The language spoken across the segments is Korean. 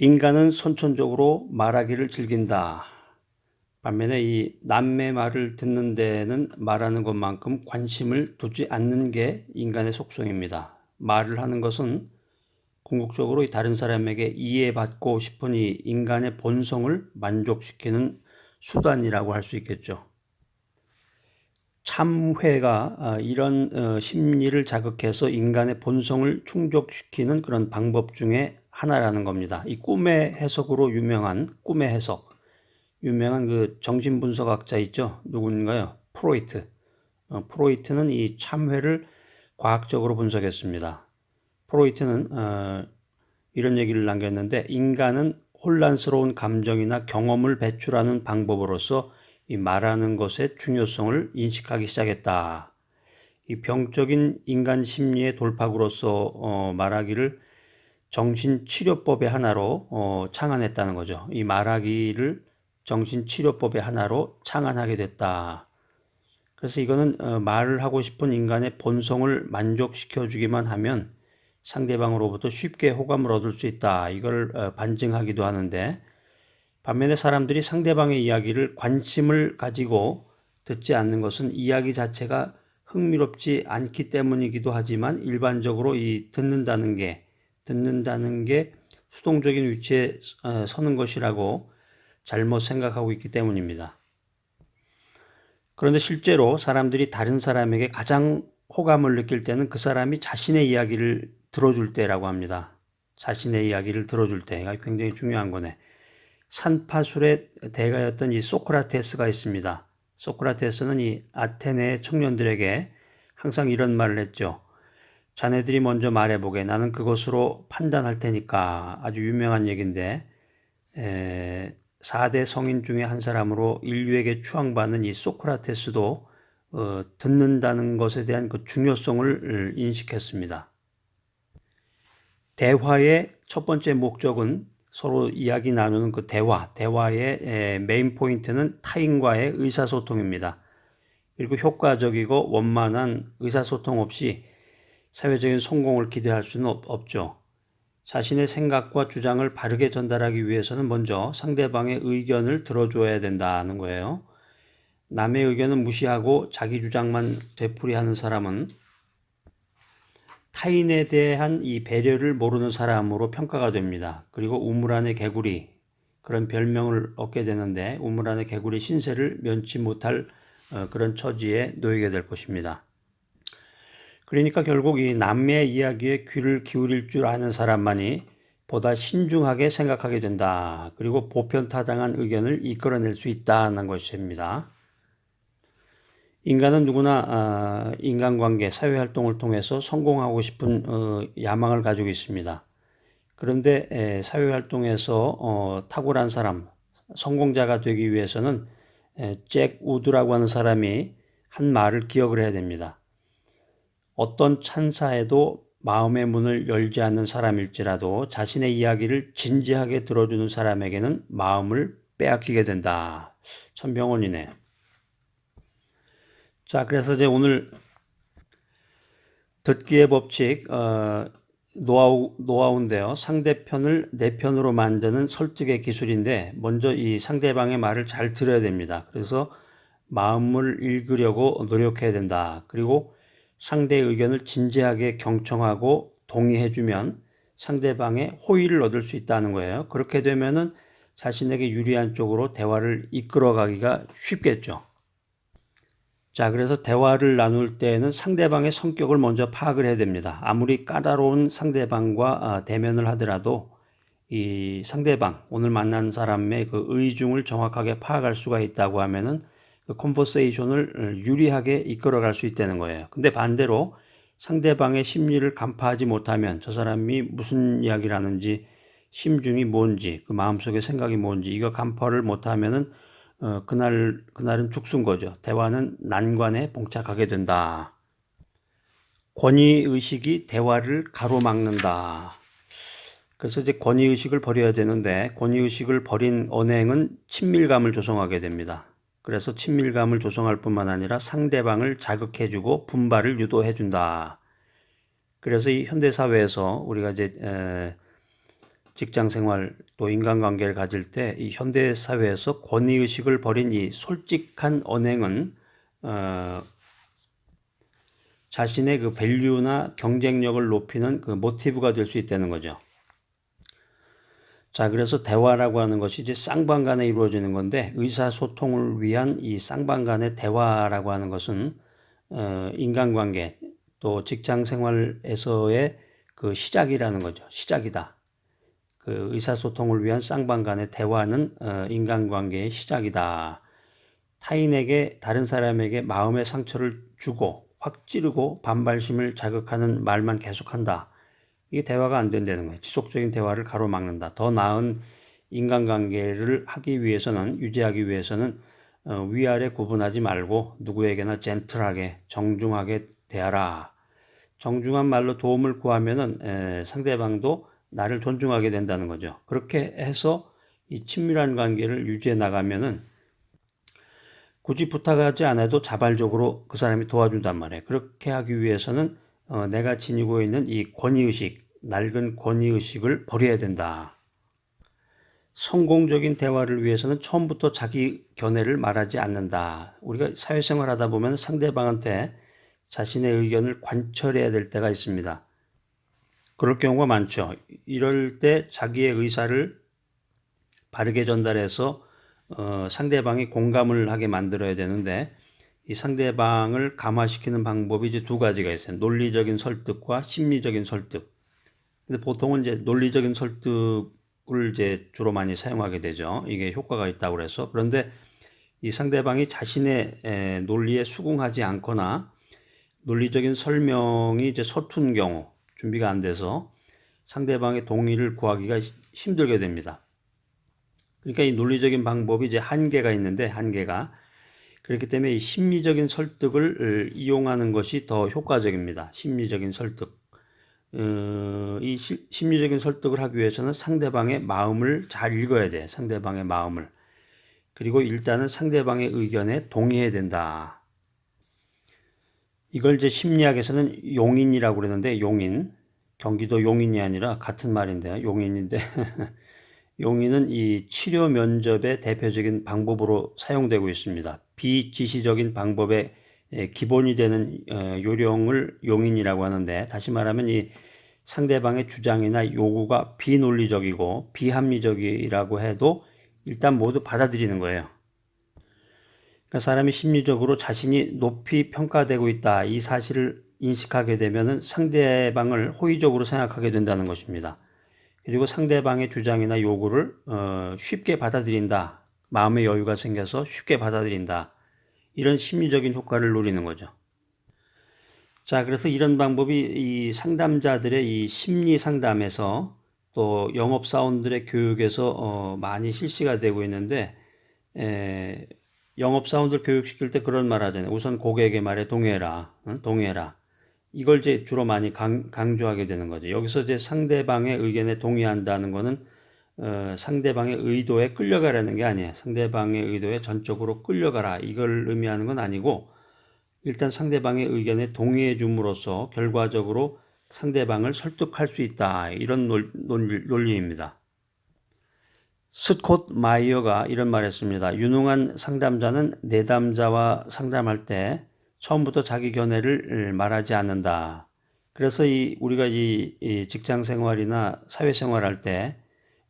인간은 선천적으로 말하기를 즐긴다. 반면에 이 남의 말을 듣는 데는 말하는 것만큼 관심을 두지 않는 게 인간의 속성입니다. 말을 하는 것은 궁극적으로 이 다른 사람에게 이해받고 싶은 이 인간의 본성을 만족시키는 수단이라고 할 수 있겠죠. 참회가 아, 이런 어, 심리를 자극해서 인간의 본성을 충족시키는 그런 방법 중에 하나라는 겁니다. 이 꿈의 해석으로 유명한 꿈의 해석, 유명한 그 정신분석학자 있죠? 누군가요? 프로이트. 어, 프로이트는 이 참회를 과학적으로 분석했습니다. 프로이트는 어, 이런 얘기를 남겼는데 인간은 혼란스러운 감정이나 경험을 배출하는 방법으로서 이 말하는 것의 중요성을 인식하기 시작했다. 이 병적인 인간 심리의 돌파구로서 어, 말하기를 정신치료법의 하나로 어, 창안했다는 거죠. 이 말하기를 정신치료법의 하나로 창안하게 됐다. 그래서 이거는 어, 말을 하고 싶은 인간의 본성을 만족시켜 주기만 하면 상대방으로부터 쉽게 호감을 얻을 수 있다. 이걸 어, 반증하기도 하는데 반면에 사람들이 상대방의 이야기를 관심을 가지고 듣지 않는 것은 이야기 자체가 흥미롭지 않기 때문이기도 하지만 일반적으로 이 듣는다는 게 듣는다는 게 수동적인 위치에 어, 서는 것이라고 잘못 생각하고 있기 때문입니다. 그런데 실제로 사람들이 다른 사람에게 가장 호감을 느낄 때는 그 사람이 자신의 이야기를 들어줄 때라고 합니다. 자신의 이야기를 들어줄 때가 굉장히 중요한 거네. 산파술의 대가였던 이 소크라테스가 있습니다. 소크라테스는 이 아테네 청년들에게 항상 이런 말을 했죠. 자네들이 먼저 말해보게. 나는 그것으로 판단할 테니까. 아주 유명한 얘기인데, 에, 4대 성인 중에 한 사람으로 인류에게 추앙받는 이 소크라테스도 어, 듣는다는 것에 대한 그 중요성을 인식했습니다. 대화의 첫 번째 목적은 서로 이야기 나누는 그 대화, 대화의 메인 포인트는 타인과의 의사소통입니다. 그리고 효과적이고 원만한 의사소통 없이 사회적인 성공을 기대할 수는 없죠. 자신의 생각과 주장을 바르게 전달하기 위해서는 먼저 상대방의 의견을 들어줘야 된다는 거예요. 남의 의견은 무시하고 자기 주장만 되풀이하는 사람은 타인에 대한 이 배려를 모르는 사람으로 평가가 됩니다. 그리고 우물 안의 개구리 그런 별명을 얻게 되는데 우물 안의 개구리 신세를 면치 못할 어, 그런 처지에 놓이게 될 것입니다. 그러니까 결국 이 남의 이야기에 귀를 기울일 줄 아는 사람만이 보다 신중하게 생각하게 된다. 그리고 보편타당한 의견을 이끌어낼 수 있다는 것입니다. 인간은 누구나 아, 인간관계, 사회활동을 통해서 성공하고 싶은 어, 야망을 가지고 있습니다. 그런데 사회활동에서 어, 탁월한 사람, 성공자가 되기 위해서는 잭 우드라고 하는 사람이 한 말을 기억을 해야 됩니다. 어떤 찬사에도 마음의 문을 열지 않는 사람일지라도 자신의 이야기를 진지하게 들어주는 사람에게는 마음을 빼앗기게 된다. 참 병원이네. 자, 그래서 이제 오늘 듣기의 법칙 어, 노하우 노하우인데요. 상대편을 내 편으로 만드는 설득의 기술인데 먼저 이 상대방의 말을 잘 들어야 됩니다. 그래서 마음을 읽으려고 노력해야 된다. 그리고 상대의 의견을 진지하게 경청하고 동의해주면 상대방의 호의를 얻을 수 있다는 거예요. 그렇게 되면은 자신에게 유리한 쪽으로 대화를 이끌어가기가 쉽겠죠. 자, 그래서 대화를 나눌 때는 상대방의 성격을 먼저 파악을 해야 됩니다. 아무리 까다로운 상대방과 아, 대면을 하더라도 이 상대방, 오늘 만난 사람의 그 의중을 정확하게 파악할 수가 있다고 하면은 그 컨버세이션을 유리하게 이끌어갈 수 있다는 거예요. 근데 반대로 상대방의 심리를 간파하지 못하면 저 사람이 무슨 이야기를 하는지 심중이 뭔지 그 마음속의 생각이 뭔지 이거 간파를 못하면은 어, 그날, 그날은 죽순 거죠. 대화는 난관에 봉착하게 된다. 권위 의식이 대화를 가로막는다. 그래서 이제 권위 의식을 버려야 되는데, 권위 의식을 버린 언행은 친밀감을 조성하게 됩니다. 그래서 친밀감을 조성할 뿐만 아니라 상대방을 자극해주고 분발을 유도해준다. 그래서 이 현대사회에서 우리가 이제, 에, 직장 생활 또 인간관계를 가질 때 이 현대 사회에서 권위 의식을 버린 이 솔직한 언행은 어, 자신의 그 밸류나 경쟁력을 높이는 그 모티브가 될 수 있다는 거죠. 자, 그래서 대화라고 하는 것이 이제 쌍방 간에 이루어지는 건데 의사소통을 위한 이 쌍방 간의 대화라고 하는 것은 어, 인간관계 또 직장 생활에서의 그 시작이라는 거죠. 시작이다. 그 의사소통을 위한 쌍방 간의 대화는 어, 인간관계의 시작이다. 타인에게 다른 사람에게 마음의 상처를 주고 확 찌르고 반발심을 자극하는 말만 계속한다. 이게 대화가 안 된다는 거예요. 지속적인 대화를 가로막는다. 더 나은 인간관계를 하기 위해서는 유지하기 위해서는 어, 위아래 구분하지 말고 누구에게나 젠틀하게 정중하게 대하라. 정중한 말로 도움을 구하면은 에, 상대방도 나를 존중하게 된다는 거죠. 그렇게 해서 이 친밀한 관계를 유지해 나가면은 굳이 부탁하지 않아도 자발적으로 그 사람이 도와준단 말이에요. 그렇게 하기 위해서는 어, 내가 지니고 있는 이 권위의식, 낡은 권위의식을 버려야 된다. 성공적인 대화를 위해서는 처음부터 자기 견해를 말하지 않는다. 우리가 사회생활 하다 보면 상대방한테 자신의 의견을 관철해야 될 때가 있습니다. 그럴 경우가 많죠. 이럴 때 자기의 의사를 바르게 전달해서 어, 상대방이 공감을 하게 만들어야 되는데 이 상대방을 감화시키는 방법이 이제 두 가지가 있어요. 논리적인 설득과 심리적인 설득. 근데 보통은 이제 논리적인 설득을 이제 주로 많이 사용하게 되죠. 이게 효과가 있다고 그래서 그런데 이 상대방이 자신의 에, 논리에 수긍하지 않거나 논리적인 설명이 이제 서툰 경우 준비가 안 돼서 상대방의 동의를 구하기가 힘들게 됩니다. 그러니까 이 논리적인 방법이 이제 한계가 있는데 한계가 그렇기 때문에 이 심리적인 설득을 이용하는 것이 더 효과적입니다. 심리적인 설득. 어, 이 시, 심리적인 설득을 하기 위해서는 상대방의 마음을 잘 읽어야 돼. 상대방의 마음을. 그리고 일단은 상대방의 의견에 동의해야 된다. 이걸 이제 심리학에서는 용인이라고 그러는데 용인. 경기도 용인이 아니라 같은 말인데 용인인데 용인은 이 치료 면접의 대표적인 방법으로 사용되고 있습니다. 비지시적인 방법의 예, 기본이 되는 어, 요령을 용인이라고 하는데 다시 말하면 이 상대방의 주장이나 요구가 비논리적이고 비합리적이라고 해도 일단 모두 받아들이는 거예요. 그러니까 사람이 심리적으로 자신이 높이 평가되고 있다 이 사실을 인식하게 되면은 상대방을 호의적으로 생각하게 된다는 것입니다. 그리고 상대방의 주장이나 요구를 어, 쉽게 받아들인다. 마음의 여유가 생겨서 쉽게 받아들인다. 이런 심리적인 효과를 노리는 거죠. 자, 그래서 이런 방법이 이 상담자들의 이 심리 상담에서 또 영업사원들의 교육에서 어, 많이 실시가 되고 있는데 에, 영업사원들 교육시킬 때 그런 말 하잖아요. 우선 고객의 말에 동의해라. 응? 동의해라. 이걸 이제 주로 많이 강, 강조하게 되는 거죠. 여기서 이제 상대방의 의견에 동의한다는 거는 어, 상대방의 의도에 끌려가라는 게 아니에요. 상대방의 의도에 전적으로 끌려가라. 이걸 의미하는 건 아니고 일단 상대방의 의견에 동의해 줌으로써 결과적으로 상대방을 설득할 수 있다. 이런 논, 논, 논리입니다. 스콧 마이어가 이런 말 했습니다. 유능한 상담자는 내담자와 상담할 때 처음부터 자기 견해를 말하지 않는다. 그래서 이 우리가 이, 이 직장 생활이나 사회 생활할 때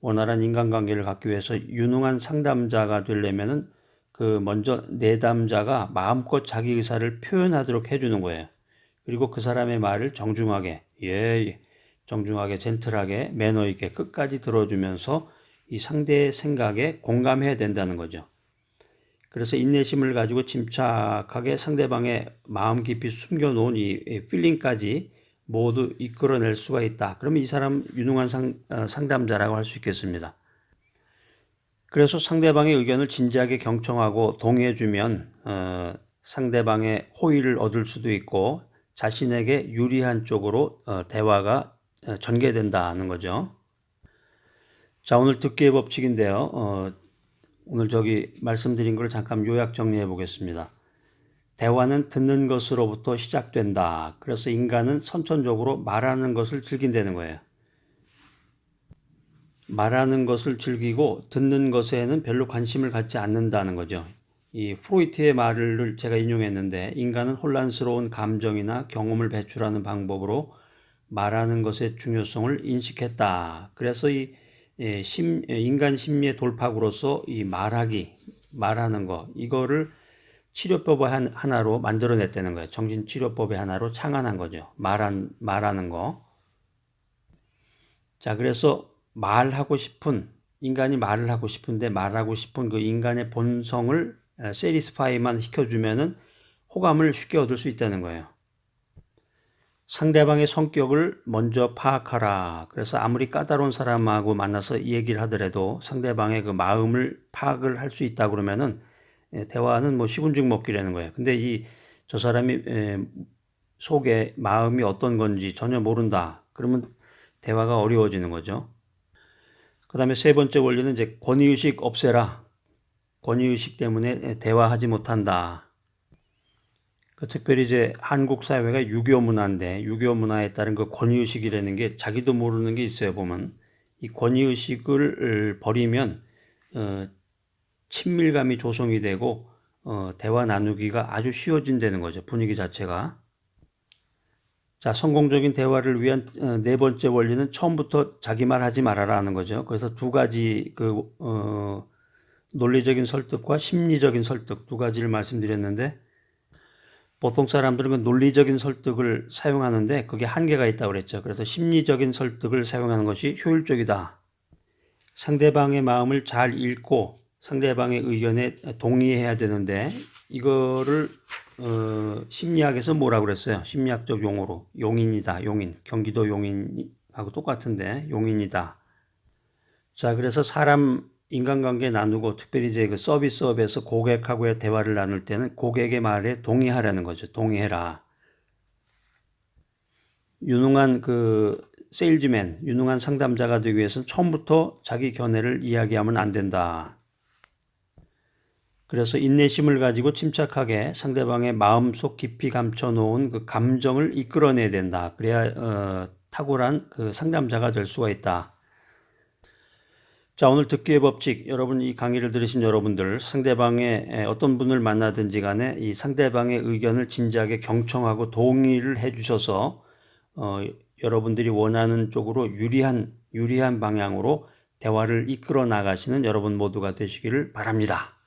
원활한 인간관계를 갖기 위해서 유능한 상담자가 되려면은 그 먼저 내담자가 마음껏 자기 의사를 표현하도록 해주는 거예요. 그리고 그 사람의 말을 정중하게, 예, 정중하게, 젠틀하게, 매너 있게 끝까지 들어주면서 이 상대의 생각에 공감해야 된다는 거죠. 그래서 인내심을 가지고 침착하게 상대방의 마음 깊이 숨겨놓은 이 필링까지 모두 이끌어낼 수가 있다. 그러면 이 사람 유능한 상, 어, 상담자라고 할 수 있겠습니다. 그래서 상대방의 의견을 진지하게 경청하고 동의해주면 어, 상대방의 호의를 얻을 수도 있고 자신에게 유리한 쪽으로 어, 대화가 어, 전개된다는 거죠. 자 오늘 듣기의 법칙인데요. 어, 오늘 저기 말씀드린 걸 잠깐 요약 정리해 보겠습니다. 대화는 듣는 것으로부터 시작된다. 그래서 인간은 선천적으로 말하는 것을 즐긴다는 거예요. 말하는 것을 즐기고 듣는 것에는 별로 관심을 갖지 않는다는 거죠. 이 프로이트의 말을 제가 인용했는데 인간은 혼란스러운 감정이나 경험을 배출하는 방법으로 말하는 것의 중요성을 인식했다. 그래서 이 예, 심, 예, 인간 심리의 돌파구로서 이 말하기, 말하는 거 이거를 치료법의 한, 하나로 만들어냈다는 거예요. 정신치료법의 하나로 창안한 거죠. 말한, 말하는 거. 자, 그래서 말하고 싶은, 인간이 말을 하고 싶은데 말하고 싶은 그 인간의 본성을 세리스파이만 시켜주면은 호감을 쉽게 얻을 수 있다는 거예요. 상대방의 성격을 먼저 파악하라. 그래서 아무리 까다로운 사람하고 만나서 이 얘기를 하더라도 상대방의 그 마음을 파악을 할 수 있다 그러면은 예, 대화는 뭐 시군죽 먹기라는 거예요. 근데 이 저 사람이 에, 속에 마음이 어떤 건지 전혀 모른다. 그러면 대화가 어려워지는 거죠. 그 다음에 세 번째 원리는 이제 권위의식 없애라. 권위의식 때문에 대화하지 못한다. 그 특별히 이제 한국 사회가 유교 문화인데 유교 문화에 따른 그 권위의식이라는 게 자기도 모르는 게 있어요 보면 이 권위의식을 버리면 어, 친밀감이 조성이 되고 어, 대화 나누기가 아주 쉬워진다는 거죠 분위기 자체가 자 성공적인 대화를 위한 어, 네 번째 원리는 처음부터 자기 말 하지 말아라 하는 거죠 그래서 두 가지 그 어, 논리적인 설득과 심리적인 설득 두 가지를 말씀드렸는데 보통 사람들은 그 논리적인 설득을 사용하는데 그게 한계가 있다고 그랬죠. 그래서 심리적인 설득을 사용하는 것이 효율적이다. 상대방의 마음을 잘 읽고 상대방의 의견에 동의해야 되는데 이거를 어, 심리학에서 뭐라고 그랬어요? 심리학적 용어로 용인이다. 용인. 경기도 용인하고 똑같은데 용인이다. 자, 그래서 사람 인간관계 나누고 특별히 이제 그 서비스업에서 고객하고의 대화를 나눌 때는 고객의 말에 동의하라는 거죠. 동의해라. 유능한 그 세일즈맨, 유능한 상담자가 되기 위해서는 처음부터 자기 견해를 이야기하면 안 된다. 그래서 인내심을 가지고 침착하게 상대방의 마음속 깊이 감춰놓은 그 감정을 이끌어내야 된다. 그래야 어, 탁월한 그 상담자가 될 수가 있다. 자, 오늘 듣기의 법칙. 여러분 이 강의를 들으신 여러분들 상대방의 어떤 분을 만나든지 간에 이 상대방의 의견을 진지하게 경청하고 동의를 해 주셔서 어, 여러분들이 원하는 쪽으로 유리한 유리한 방향으로 대화를 이끌어 나가시는 여러분 모두가 되시기를 바랍니다.